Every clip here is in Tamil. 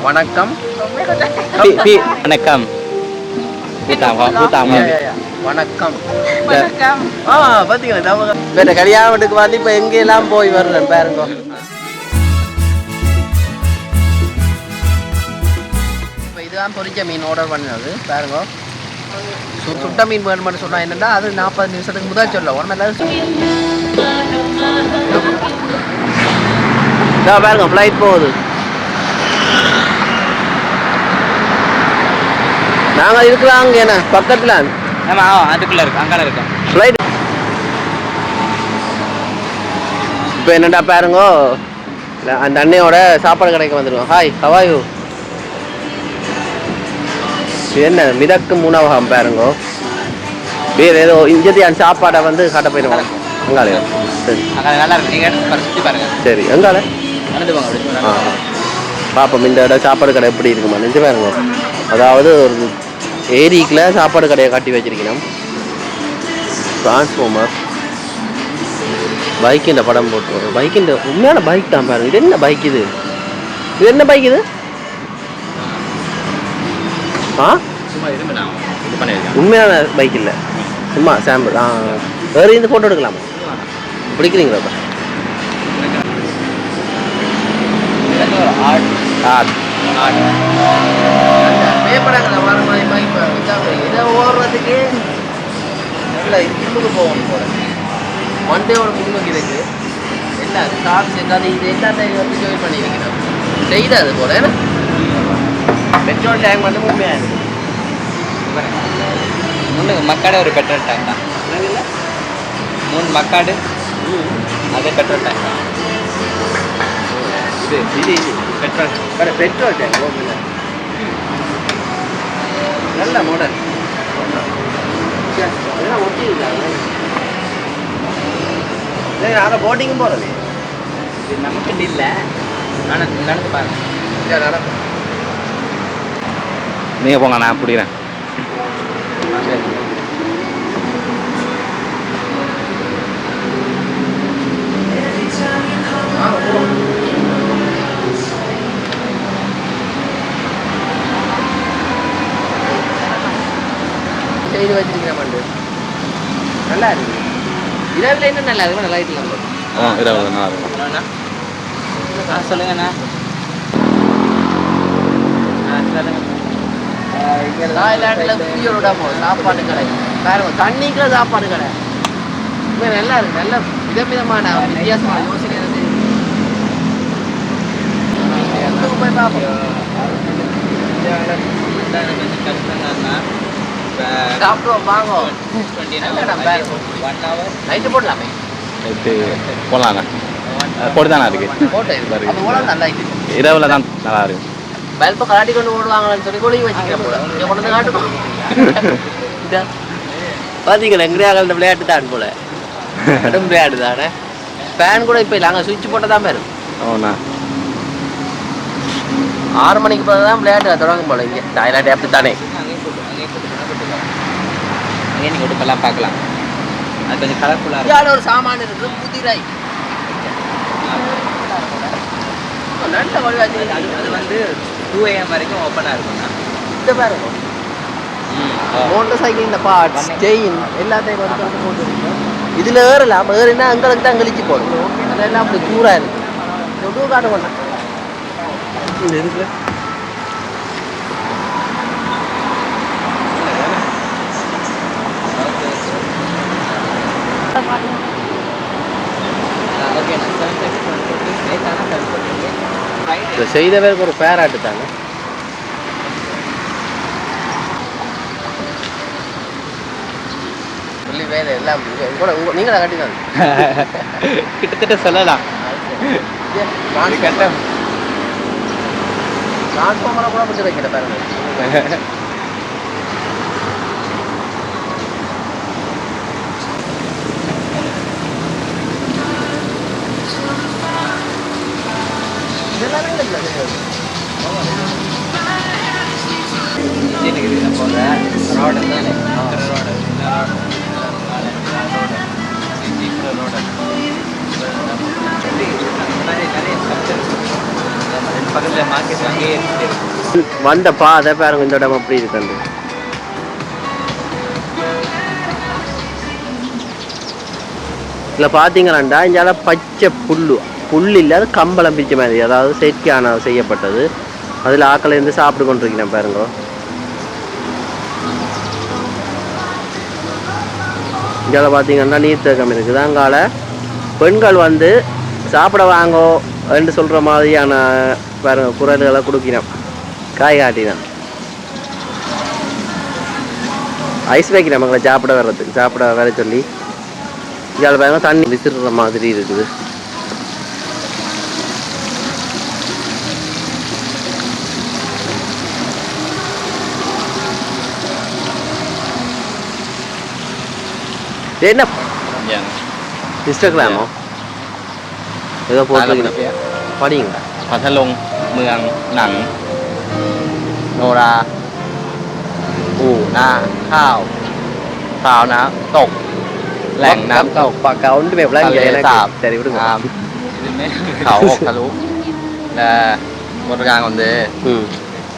வணக்கம்พี่พี่வணக்கம்พูดตามเขาพูดตามเขา வணக்கம் வணக்கம் ஆ பாத்தீங்களா நம்ம வேற கல்யாண வீட்டுக்கு வந்து இப்ப எங்கெல்லாம் போய் வருறேன் பாருங்க இப்போ இதுதான் பொரிச்ச மீன் ஆர்டர் பண்ணது பாருங்க சு- சுட்ட மீன் வேணும்னு சொன்னா என்னன்னா அது நாற்பது நிமிஷத்துக்கு முதல் சொல்ல உடனே இதா பாருங்க ஃப்ளைட் போகுது நாங்கள் இருக்கிறோம் அங்கே என்ன? பக்கத்தில்? ஆமா அதுக்குள்ள இருக்கு. அங்கால இருக்கு. ஃப்ளைட் இப்போ என்னடா பாருங்க? அந்த அண்ணையோட சாப்பாடு கடைக்கு வந்துடுவோம். ஹாய் ஹவாயு என்ன மிதக்கும் உணவகம் பாருங்க. வேறு ஏதோ இஞ்சதியான் சாப்பாடை வந்து காட்ட போயிடுவாங்க அங்காலையோ? சரி. அங்க நல்லா இருக்கு. நீங்க எடுத்து பாருங்க சுத்தி பாருங்க. சரி அங்கால? நடந்து போங்க அப்படி ஆ பார்ப்போம் இந்த இடம் சாப்பாடு கடை எப்படி இருக்குமா? நெஞ்சு பாருங்க அதாவது ஒரு ஏரிக்குள்ள சாப்பாடு கடையை காட்டி வச்சிருக்கணும் டிரான்ஸ்ஃபார்மர் பைக்கின் படம் போட்டு பைக்கின் உண்மையான பைக் தான் பாருங்க. இது என்ன பைக் இது? இது என்ன பைக் இது? ஆ? உண்மையான பைக் இல்லை. சும்மா சாம்பிள் ஆ வேறு இந்த ஃபோட்டோ எடுக்கலாமா? பிடிக்கிறீங்களா இப்போ ஆர்ட் ஆ வர மாதிரி பைக் இதை ஓடுறதுக்கு நல்ல இரும்புக்கு போகணும் போல. மண்டேயோட முன்னுக்கு இருக்கு. என்ன ஸ்டாக்ஸ் எங்காவது இது எல்லாத்தையும் வந்து ஜாயின் பண்ணியிருக்கிறோம் செய்து அது போல பெட்ரோல் டேங்க் வந்து உண்மையாக இருக்கு. மூணு மக்காடு ஒரு பெட்ரோல் டேங்க் தான். மூணு மக்காடு அது பெட்ரோல் டேங்க் தான். இது இது இது. பெட்ரோல் பெட்ரோல் டேங்க் ஓகே நல்ல மாடல் இதெல்லாம் ஒட்டி இருக்காங்க நாங்கள் போட்டிங்கும் போகிறது இது நமக்கு இல்லை. ஆனால் நடந்து பாருங்க. நடக்கும் நீங்க போங்க நான் பிடிக்கிறேன். செய்து வச்சிருக்கிற மண்டு நல்லா இருக்கு இரவில் என்ன நல்லா இருக்கு நல்லா இருக்கலாம் ஆ இருபது நல்லா இருக்கும் ஆ சொல்லுங்கண்ணா தாய்லாண்டில் புதியோட போகும் சாப்பாடு கடை பாருங்க தண்ணிக்குள்ள சாப்பாடு கடை உண்மையா நல்லா இருக்கு நல்ல விதவிதமான வித்தியாசமான யோசனை போய் பார்ப்போம் சாப்பிடுவோம் வாங்க நைட்டு போடலாமே. போடலாண்ணா போட்டுதாண்ணா இருக்கு போட்டோ. இரவுல தான் நல்லா இருக்கு பல்பை கலாட்டி கொண்டு ஓடுவாங்கன்னு சொல்லி கொழுகி வச்சுக்கிறேன் போல. இங்க கொண்டு வந்து காட்டுமா? இதா. பாத்தீங்களா எங்கிரியாக்கள் விளையாட்டு தான் போல. கடும் விளையாட்டு தானே ஃபேன் கூட இப்போ நாங்கள் சுவிட்ச் போட்டால் தான் பேரும் ஓண்ணா ஆறு மணிக்கு தான் விளையாட்டு தொடங்கும் போல இங்கே. தாய்லாண்டு அப்படி தானே. அங்கே நீங்கள் உடுப்பெல்லாம் பார்க்கலாம். அது கொஞ்சம் கலர்ஃபுல்லாக இந்தியாவில் ஒரு சாமான் இருக்கு புதிராய் நல்ல வழிவாச்சு இருக்கும் அது வந்து டூ ஏஎம் வரைக்கும் ஓப்பனாக இருக்கும்ண்ணா இந்த பாருங்க மோட்டர் சைக்கிள் இந்த பார்ட்ஸ் செயின் எல்லாத்தையும் வந்து வந்து போட்டு இதில் ஏறலாம் ஏறினா எங்களுக்கு தான் கழிச்சு போடும். அதெல்லாம் அப்படி கூறாக இருக்கு. தொட்டு காட்ட வேண்டாம் இது இருக்கு ஃபோர்ட்டி இதை செய்தவருக்கு ஒரு பேராட்டு தாங்க சொல்லி வேலை எல்லாம் கூட உங்க நீங்களா கட்டிதான் கிட்டத்தட்ட சொல்லலாம். கட்டம். டிரான்ஸ்ஃபார்மரை கூட பிடிச்சி வைக்கிற பாருங்க இதெல்லாம் இல்லை இருக்குது அப்போ ரோடு தானே ரோடு ரோடு நிறைய நிறைய ஸ்ட்ரக்சர் பக்கத்தில் மார்க்கெட் அங்கேயே இருக்கு வந்த பாதை பாருங்க இந்த இடம் அப்படி இருக்கு இதில் பார்த்தீங்களாண்டா இங்கே பச்சை புல்லு. புல் இல்லாத கம்பளம் பிரிச்ச மாதிரி. அதாவது செயற்கையான செய்யப்பட்டது. அதில் ஆக்களை இருந்து சாப்பிட்டு கொண்டிருக்கிறேன் பாருங்க. இங்கே பார்த்தீங்கன்னா நீர்த்தேக்கம் இருக்குது. அங்கால பெண்கள் வந்து சாப்பிட வாங்கோ என்று சொல்கிற மாதிரியான பாருங்க குரல்களை கொடுக்கிறோம் காய் காட்டினேன் ஐஸ் வைக்கிறேன் மக்களை சாப்பிட வர்றதுக்கு. சாப்பிட வர சொல்லி. இதில் பாருங்க தண்ணி விசிறுற மாதிரி இருக்குது. Zainab Yang Instagram oh แล้วก็โพสต์ลงพอดิ่งพัทลงเมืองหนัง โนราอู่นาข้าวข้าวน้ำตก แหล่งน้ำตกปากเกาที่แบบแรงใหญ่นะครับแต่ในเรื่องน้ำเขาอกทะลุน่บนกลางอนเดย์อืม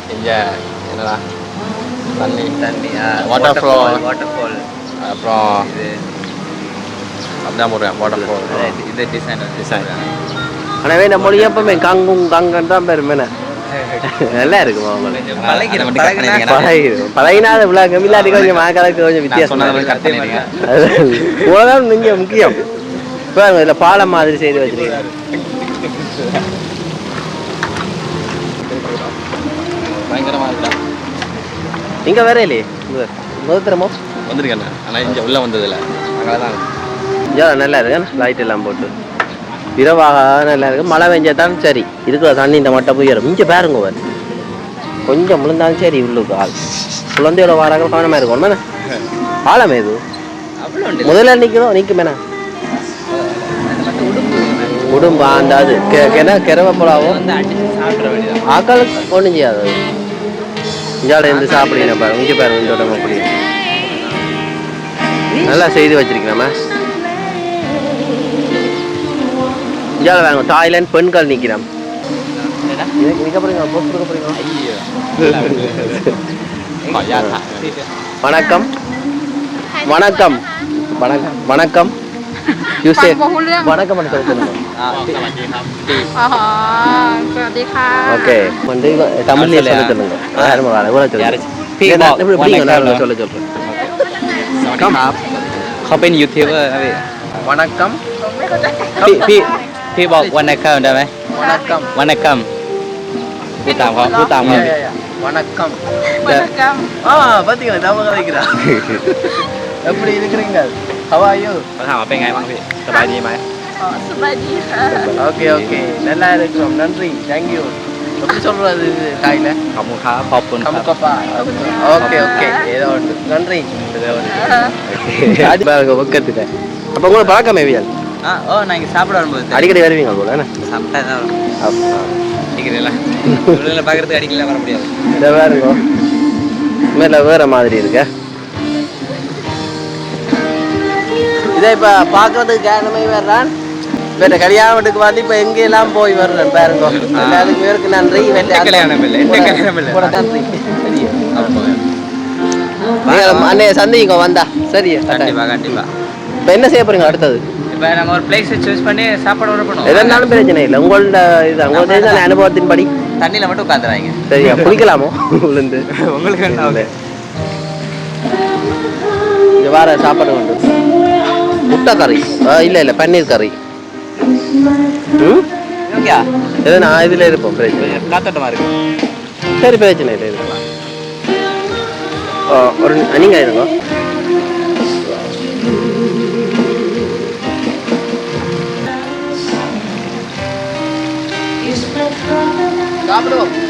อินเดียนะล่ะตันนี้ตันนี้อะวอเตอร์ฟลอวอเตอร์ฟลอ அப்புறம் அப்படிதான் போடுவேன் வாட்டர் ஃபால் இது டிசைன் டிசைன் இந்த மொழி எப்பவுமே கங்கும் கங்கன்னு தான் பெருமை நல்லா இருக்கும் அவங்களுக்கு பழகிடும். பழகிடும் பழகினாத விழாங்க இல்லாட்டி கொஞ்சம் மாக்கலக்கு கொஞ்சம் வித்தியாசம். உலகம் நீங்க முக்கியம். இப்போ இதில் பாலம் மாதிரி செய்து வச்சிருக்கீங்க. பயங்கரமா இருக்கா? இங்க வேற இல்லையே. முதத்திரமோ வந்திருக்கேன் ஆனா இங்க உள்ள வந்ததில்ல. அங்கே தான் நல்லா இருக்கு லைட் எல்லாம் போட்டு. இரவாக நல்லா இருக்கு மழை பெஞ்சா தான் சரி. இருக்கிற தண்ணி இந்த மட்டை போயிடும் இங்கே பாருங்க பாரு. கொஞ்சம் விழுந்தாலும் சரி உள்ளுக்கு ஆள். குழந்தையோட வாராக கவனமாக இருக்கும். மேலே ஆழம் உண்டு. முதல்ல நிற்கிறோம் நிற்குமேண்ணா உடும்பா அந்த அது. கிண கிரவ புலாவும் வந்து அடிச்சு சாப்பிட வேண்டியதான் ஆக்கள் ஒன்றும் செய்யாது. இஞ்சால இருந்து சாப்பிடுங்க பாருங்க. இங்கே பாருங்க இந்த உடம்பு அப்படி நல்லா செய்து வச்சிருக்கலாமா இஞ்சால வாங்க தாய்லாந்து பெண்கள் நிற்கிறோம் நிற்க போறீங்க போஸ்ட் கொடுக்க போறீங்க வணக்கம் வணக்கம் வணக்கம் வணக்கம் யூசே ฟังบ่รู้เรื่อง வணக்கம் பண்ண சொல்லுங்க อ๋อสวัสดีค่ะ ஓகே வந்து தமிழ்ல சொல்ல சொல்லுங்க யாரும் வர கூட சொல்லுங்கพี่ พี่ บบ อ อก ก วัน พี่ ไหน คน ครั นั้ บ นசொல்ல சொல்றேன் ส วัสดีครับ เขาเป็นยูทูบเบอร์ครับพี่ வணக்கம் พี่พี่พี่บอกวันไหนเข้าได้ไหม வணக்கம் วันไหนเข้าพูดตามเขาพูดตามเขา வணக்கம் วรรณกรรม ஆ பாத்தீங்களா ஞாபகம் வைக்கிறா எப்படி இருக்கிறீங்க how are you เขาถามว่าเป็นไงบ้างพี่สบายดีไหม อ๋อสบายดีค่ะ okay okay நல்லா இருக்கிறோம் நன்றி தேங்க் யூ எப்படி சொல்கிறது இது தாயில் கமுகா பாப்பன் கமுகப்பா ஓகே ஓகே ஏதோ ஒன்று நன்றி அடிப்பாருங்க பக்கத்தில் அப்போ கூட பழக்கம் மேவியால் ஆ ஓ நான் இங்கே சாப்பிட வரும்போது அடிக்கடி வருவீங்க போல என்ன சாப்பிட்டா தான் வரும் அடிக்கிறீங்களா பார்க்குறதுக்கு வர முடியாது இதை இருக்கும் மேலே மாதிரி இருக்கா இதை இப்ப பார்க்குறதுக்கு காரணமே வேறு வேற கல்யாண வீட்டுக்கு வந்து இப்ப எங்க எல்லாம் போய் வர்றேன் பாருங்க. எல்லாருக்கும் பேருக்கு நன்றி. கல்யாணம் இல்லை, கல்யாணம் நன்றி. சரியா? அன்னைய சந்திங்க வந்தா. சரியா? கண்டிப்பா கண்டிப்பா. இப்ப என்ன செய்ய போறீங்க அடுத்தது? இப்போ நம்ம ஒரு பிளேஸை சூஸ் பண்ணி சாப்பாடு ஆர்டர் பண்ணுவோம். எதனாலும் பிரச்சனை இல்லை. உங்களோட இது உங்களோட இதுதானே அனுபவத்தின்படி தண்ணியில் மட்டும் உட்காந்துறாங்க சரியா? குளிக்கலாமோ விழுந்து உங்களுக்கு என்ன? வார சாப்பாடு உண்டு. முட்டை கறி. இல்ல இல்ல பன்னீர் கறி. இது நான் இதுல இருப்போம் பிரச்சனை இல்லை. காத்தோட்டமா இருக்கு. சரி பிரச்சனை இல்லை இருக்கலாம் ஒரு நி- நீங்க இருங்க. சாப்பிடுவோம்.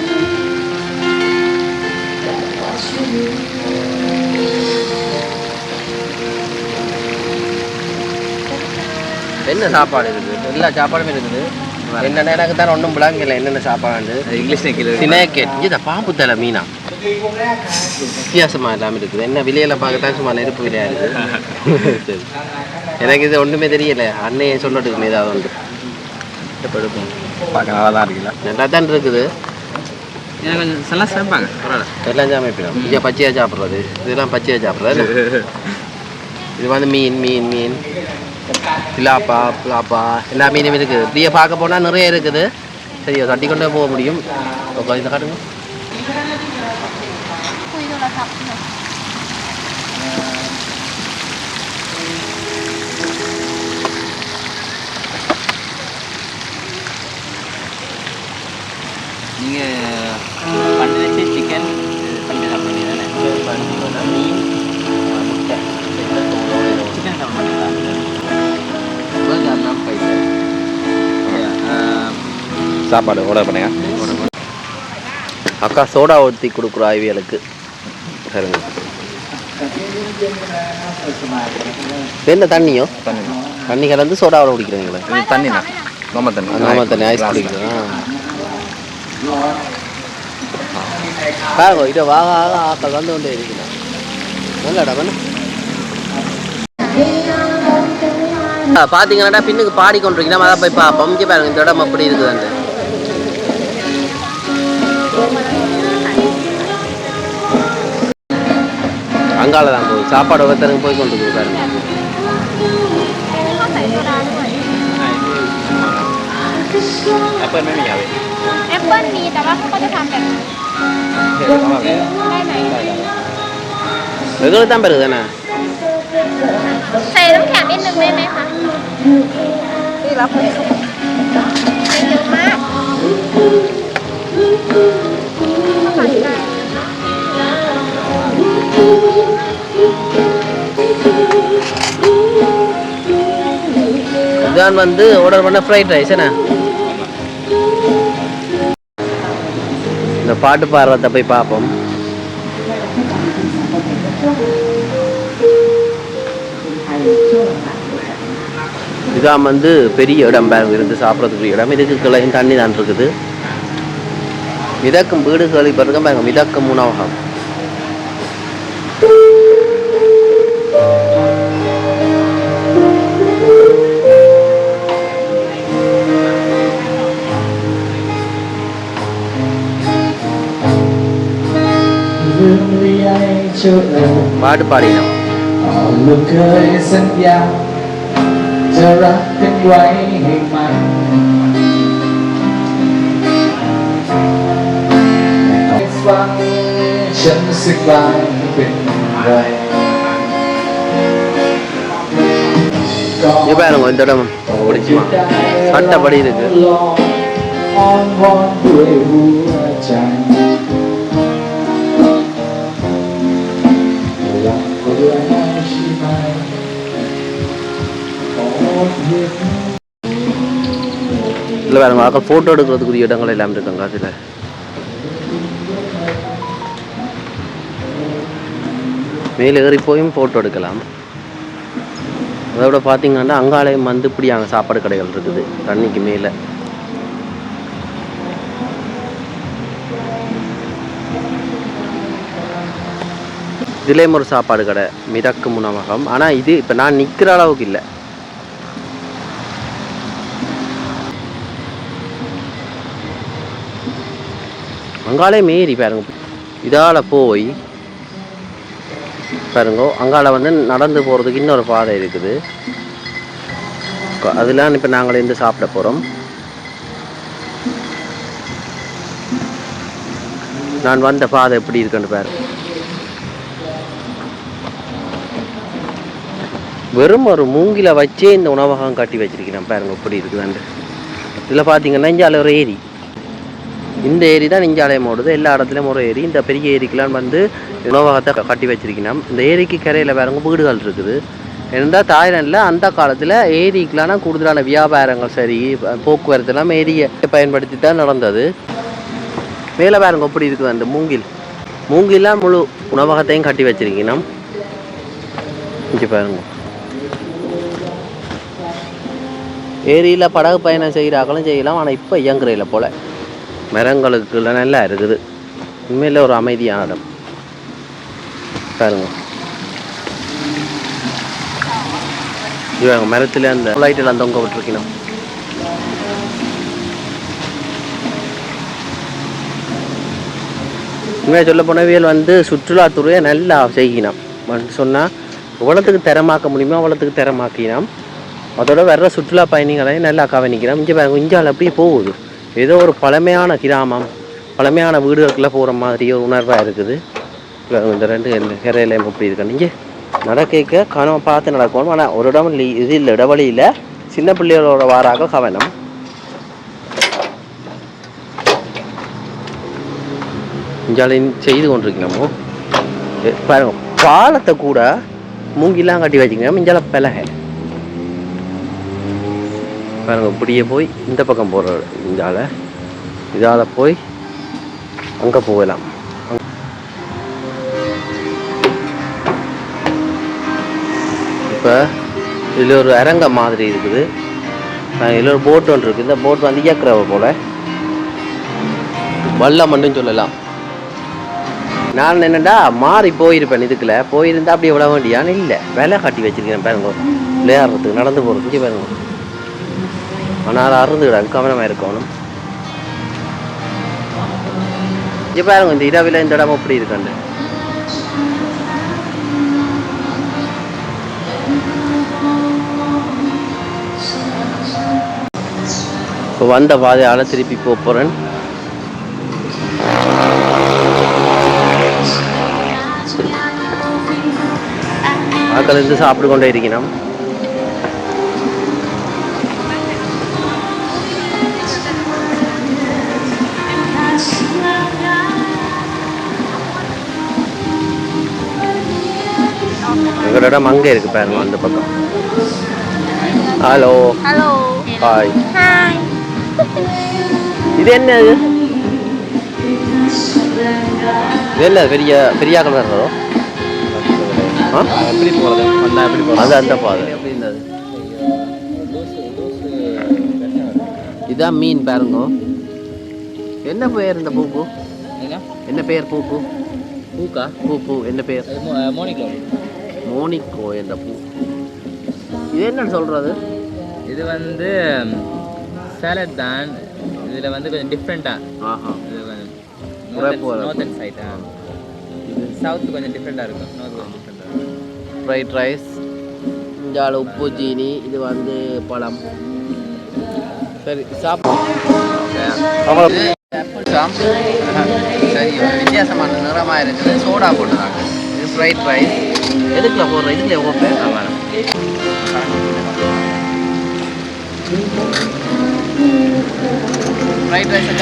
என்ன சாப்பாடு இருக்குது? எல்லா சாப்பாடும் இருக்குது. என்னென்ன எனக்கு தான் ஒன்றும் விளங்கல என்னென்ன சாப்பாடு இங்கிலீஷ் சினேக்கெட் இது பாம்பு தலை மீனா. வித்தியாசமா இல்லாமல் இருக்குது. என்ன விலையில பார்க்கத்தான் சும்மா நெருப்பு விலையா இருக்குது? எனக்கு இது ஒன்றுமே தெரியல. அன்னையே சொல்லட்டுமே ஏதாவது ஒன்று. எடுப்போம் பார்க்க நல்லா தான் இருக்குல்ல நல்லா தான் இருக்குது சேர்ப்பாங்க எல்லாம் சமைப்பிடும் இங்கே பச்சையாக சாப்பிட்றது. இதெல்லாம் பச்சையாக சாப்பிட்றது. இது வந்து மீன் மீன் மீன். பிலாப்பா பிலாப்பா எல்லா மீனும் இருக்குது இப்படியே பார்க்க போனால் நிறைய இருக்குது. சரி தட்டி கொண்டே போக முடியும். ஓகே இதை காட்டுங்க. நீங்கள் சாப்பாடு ஆர்டர் பண்ணுங்க அக்கா சோடா ஊற்றி கொடுக்குறோம் ஐவியலுக்கு சரிங்க. என்ன தண்ணியோ? தண்ணி கலந்து சோடாவில் குடிக்கிறீங்களா? தண்ணி. தான் நோம தண்ணி ஆமாம் தண்ணி ஐஸ் குடிக்கிறோம் பாருங்க இதை வாக ஆக ஆக்கள் வந்து கொண்டே இருக்கிறான். நல்லடா வேணும் பார்த்தீங்கன்னா பின்னுக்கு பாடிக்கொண்டிருக்கீங்கன்னா அதான் போய் பார்ப்போம் இங்கே பாருங்க இந்த இடம் அப்படி இருக்குதுன்ட்டு. அங்கால தான் போகுது சாப்பாடு ஒருத்தருக்கு போய் கொண்டு இருக்குது பாருங்க เขาใส่โซดาด้วย แอปเปิลไม่มีอ่ะพี่ แอปเปิ้ลมีแต่ว่าเขาก็จะทำแบบนี้ เดี๋ยวเข้ามาพี่ ได้ไหม வெகுளு தான் பெருகு தானே ใส่น้ำแข็งนิดนึงได้ไหมคะนี่รับเลยใส่เยอะมาก இதுதான் வந்து ஆர்டர் பண்ண ஃப்ரைட் ரைஸ் என்ன? இந்த பாட்டு பாடுறத போய் பார்ப்போம். இதான் வந்து பெரிய இடம் பாருங்க இருந்து சாப்பிட்றதுக்கு இடம். இதுக்கு கிளையும் தண்ணி தான் இருக்குது. மிதக்கும் வீடு பாருங்க மிதக்கும் உணவகம். പാട്ട് പാടിയില്ല ลูกเคยสัญญาจะรักกันไว้ให้มันฟังฉันสึกบางเป็นไรนี่เป็นคนเดิมปวดจิ๋วอันตรายดีเลย இல்லை வேறு மக்கள் ஃபோட்டோ எடுக்கிறதுக்குரிய இடங்கள் எல்லாம் இருக்காங்க அதில். மேலே ஏறி போயும் ஃபோட்டோ எடுக்கலாம். அதோட பார்த்தீங்கன்னா அங்காலயம் வந்து இப்படி அங்கே சாப்பாடு கடைகள் இருக்குது தண்ணிக்கு மேலே. இதுலேயும் ஒரு சாப்பாடு கடை மிதக்கு உணவகம் ஆனால் இது இப்போ நான் நிற்கிற அளவுக்கு இல்லை. அங்காலே மீறி பாருங்க. இதால் போய் பாருங்க அங்கால வந்து நடந்து போகிறதுக்கு இன்னொரு பாதை இருக்குது. அதெல்லாம் இப்போ நாங்கள் இருந்து சாப்பிட போகிறோம் நான் வந்த பாதை எப்படி இருக்குன்னு பாரு. வெறும் ஒரு மூங்கில வச்சே இந்த உணவகம் கட்டி வச்சிருக்கிறேன் பாருங்க எப்படி இருக்குதாண்டு இதில் பார்த்தீங்கன்னா இஞ்சால ஒரு ஏரி. இந்த ஏரி தான் நெஞ்சாலயம் ஓடுது. எல்லா இடத்துலையும் ஒரு ஏரி. இந்த பெரிய ஏரிக்கெலாம் வந்து உணவகத்தை கட்டி வச்சிருக்கணும். இந்த ஏரிக்கு கரையில் வேறங்க வீடுகள் இருக்குது. இருந்தால் தாய்லாண்டில் அந்த காலத்தில் ஏரிக்கெலாம் கூடுதலான வியாபாரங்கள் சரி போக்குவரத்து எல்லாம் ஏரியை பயன்படுத்தி தான் நடந்தது. மேலே பாருங்க எப்படி இருக்குது அந்த மூங்கில்? மூங்கிலாம் முழு உணவகத்தையும் கட்டி வச்சிருக்கணும். இங்கே பாருங்க. ஏரியில் படகு பயணம் செய்கிறாக்களும் செய்யலாம். ஆனால் இப்போ இயங்குறையில் போல். மரங்களுக்குள்ள நல்லா இருக்குது. உண்மையில் ஒரு அமைதியான இடம். பாருங்க. இவங்க மரத்தில் அந்த லைட்டில் அந்த உங்க விட்டுருக்கணும். உண்மையாக சொல்ல போனவியல் வந்து சுற்றுலாத்துறையை நல்லா செய்யினோம் சொன்னால் எவ்வளோத்துக்கு தரமாக்க முடியுமோ அவ்வளோத்துக்கு தரமாக்கினோம். அதோட வர்ற சுற்றுலா பயணிகளை நல்லா கவனிக்கிறோம். இங்கே இஞ்சால் அப்படியே போகுது. ஏதோ ஒரு பழமையான கிராமம் பழமையான வீடுகளுக்குள்ளே போகிற மாதிரி ஒரு உணர்வாக இருக்குது. இந்த ரெண்டு இந்த கரையிலையும் எப்படி இருக்கு. நீங்கள் நடக்க கனவு பார்த்து நடக்கணும். ஆனால் ஒரு இடம் இது இல்லை இடவழியில் சின்ன பிள்ளைகளோட வாராக கவனம். இஞ்சாலின் செய்து கொண்டிருக்கணுமோ பாருங்க பாலத்தை கூட மூங்கிலாம் கட்டி வச்சுக்கணும் இஞ்சால பலகை பாருங்க இப்படியே போய் இந்த பக்கம் போகிற இந்தால இதால் போய் அங்கே போகலாம். இப்போ இதில் ஒரு அரங்கம் மாதிரி இருக்குது. இதில் ஒரு போட் ஒன்று இருக்குது இந்த போட் வந்து இயக்குறவ போல். வல்லம் மட்டும் சொல்லலாம். நான் என்னடா மாறி போயிருப்பேன் இதுக்குள்ள போயிருந்தா அப்படி விட வேண்டியான்னு இல்லை. விலை காட்டி வச்சுருக்கேன் பாருங்க. விளையாடுறதுக்கு நடந்து போகிறதுக்கு பாருங்க. ஆனால் அறுந்துக்கிறாங்க கவனமாக இருக்கணும். இங்கே பாருங்க இந்த இரவில் இந்த இடம் எப்படி இருக்காண்டு இப்போ வந்த பாதையால் திருப்பி போக போகிறேன் மக்கள் இருந்து சாப்பிட்டு கொண்டே இருக்கிறோம் எங்களோட இடம் அங்கே இருக்கு பாருங்க அந்த பக்கம். ஹலோ ஹலோ ஹாய் ஹாய் இது என்ன இது? என்ன பெரிய பெரியாக்கள் வர்றதோ ஆ எப்படி போகிறது வந்தால் எப்படி போகிறது அது அந்த பாதை எப்படி இருந்தது இதான் மீன் பாருங்க. என்ன பெயர் இந்த பூப்பு? என்ன பெயர் பூப்பு? பூக்கா? பூ பூ என்ன பெயர்? மோனிகோ. மோனிக்கோ என்ற பூ. இது என்னன்னு சொல்றது? இது வந்து சேலட் தான். இதில் வந்து கொஞ்சம் டிஃப்ரெண்ட்டாக ஆஹா. இது. நார்த்தன் சைட் இது சவுத் கொஞ்சம் டிஃப்ரெண்ட்டாக இருக்கும். நார்த் கொஞ்சம் டிஃப்ரெண்ட்டாக ஃப்ரைட் ரைஸ் இஞ்சால உப்பு சீனி இது வந்து பழம். சரி சாப்பிடும் சரி வித்தியாசமான நிறமாக இருக்குது. சோடா போட்டுறாங்க ஃப்ரைட் ரைஸ் எதுக்குள்ள போடுற? இதுக்குள்ள ஓப்பேன் ஆமாம் ஃப்ரைட் ரைஸை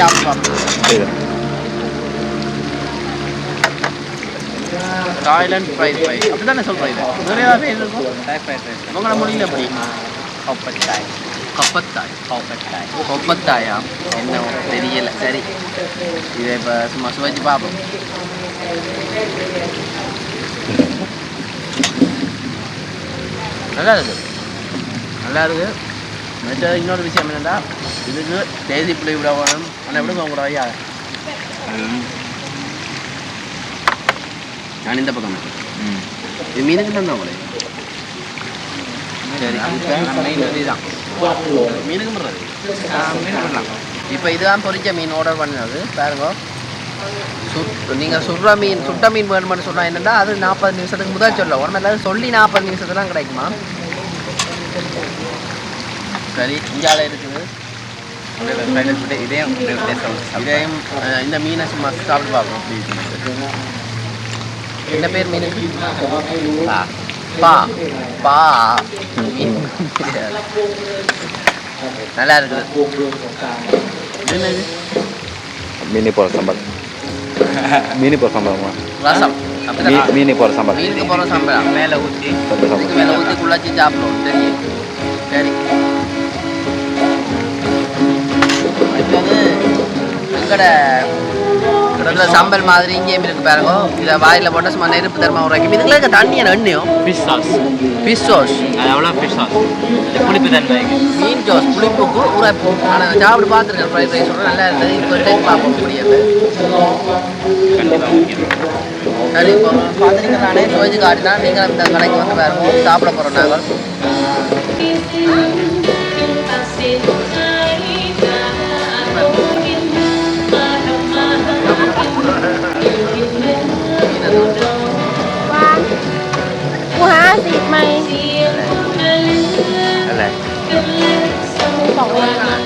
தாய்லாண்ட் ஃப்ரைட் ரைஸ் அப்படி தானே சொல்கிறீங்க நிறையா பேர் இருக்கும் ஃப்ரைட் ரைஸ் உங்களோட மொழியில் எப்படி கொப்பட்டாய் கப்பத்தாய். கொப்பட்டாய் கொப்பத்தாயா. என்ன தெரியல. சரி. இதை இப்போ சும்மா சுவைச்சு பார்ப்போம். நல்லா இருக்கு நல்லா இருக்கு மற்ற இன்னொரு விஷயம் என்னன்னா இதுக்கு தேதி பிள்ளை விட வேணும். ஆனால் எப்படி உங்களோட ஐயா. நான் இந்த பக்கம் இது மீனுக்கு தான் உங்களே மீனுக்கு மீன் பண்ணலாம் இப்போ இதுதான் பொரிச்ச மீன் ஆர்டர் பண்ணது பாருங்க. நீங்கள் சுடுற மீன் சுட்ட மீன் வேணும்னு சொன்னால் என்னன்னா அது நாற்பது நிமிஷத்துக்கு முதல் சொல்ல உடனே எல்லாரும் சொல்லி நாற்பது நிமிஷத்துலாம் கிடைக்குமா? சரி இந்தியாவில் இருக்குது. இதையும் இதையும் இந்த மீனை சும்மா சாப்பிட்டு ப்ளீஸ் என்ன பேர் மீன்? பா. பா. பா. மீன். நல்லா இருக்குது. மீனி போகிற சம்பல் மீனி போகிற சம்பளமா ரசம் மீனி போகிற சம்பல் மீனுக்கு போகிற சம்பளம் மேலே ஊற்றி இதுக்கு மேலே ஊற்றி குள்ளாச்சி சாப்பிடுவோம். தெரியும் சரி. அடுத்தது எங்கட கிட்டத்தட்ட சம்பல் மாதிரி இங்கேயும் இருக்கு பாருங்க. இதை வாயில் போட்டால் சும்மா நெருப்பு தரமா உரைக்கும் இருக்க தண்ணி என்ன எண்ணெயும் ஃபிஷ் சாஸ் ஃபிஷ் சோஸ் அது எவ்வளோ ஃபிஷ் சாஸ் புளிப்பு தன்மை. மீன் ஜோஸ் புளிப்புக்கு உரைப்பு ஆனால் நான் சாப்பிட்டு பார்த்துருக்கேன். ஃப்ரைட் ரைஸ் நல்லா இருந்தது. இப்போ டைம் பார்ப்போம். முடியாது சரி இப்போ பார்த்துருக்கேன் நானே. சுவைச்சு காட்டினா நீங்கள் இந்த கடைக்கு வந்து பாருங்க. சாப்பிட போகிறோம் நாங்கள் one time.